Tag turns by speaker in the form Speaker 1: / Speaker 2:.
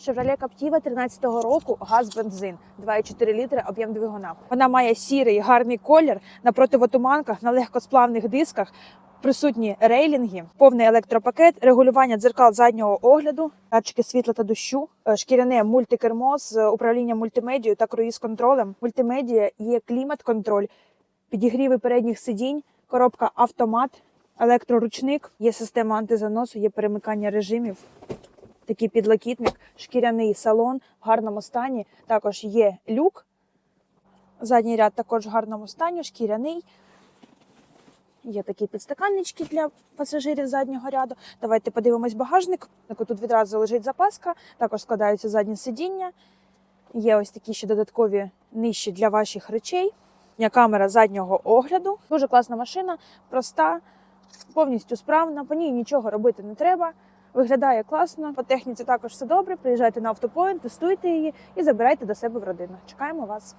Speaker 1: Chevrolet Captiva 13-го року газ бензин 2,4 літри об'єм двигуна. Вона має сірий гарний колір на противотуманках, на легкосплавних дисках. Присутні рейлінги, повний електропакет, регулювання дзеркал заднього огляду, датчики світла та дощу, е, шкіряне мультикермо з управлінням мультимедією та круїз-контролем. Мультимедія є клімат-контроль, підігріви передніх сидінь, коробка автомат, електроручник, є система антизаносу, є перемикання режимів. Такий підлокітник, шкіряний салон в гарному стані. Також є люк. Задній ряд також в гарному стані, шкіряний. Є такі підстаканнички для пасажирів заднього ряду. Давайте подивимось багажник. Тут відразу лежить запаска, також складаються задні сидіння. Є ось такі ще додаткові нижчі для ваших речей. Є камера заднього огляду. Дуже класна машина, проста, повністю справна. По ній нічого робити не треба. Виглядає класно. По техніці також все добре. Приїжджайте на автопоінт, тестуйте її і забирайте до себе в родину. Чекаємо вас.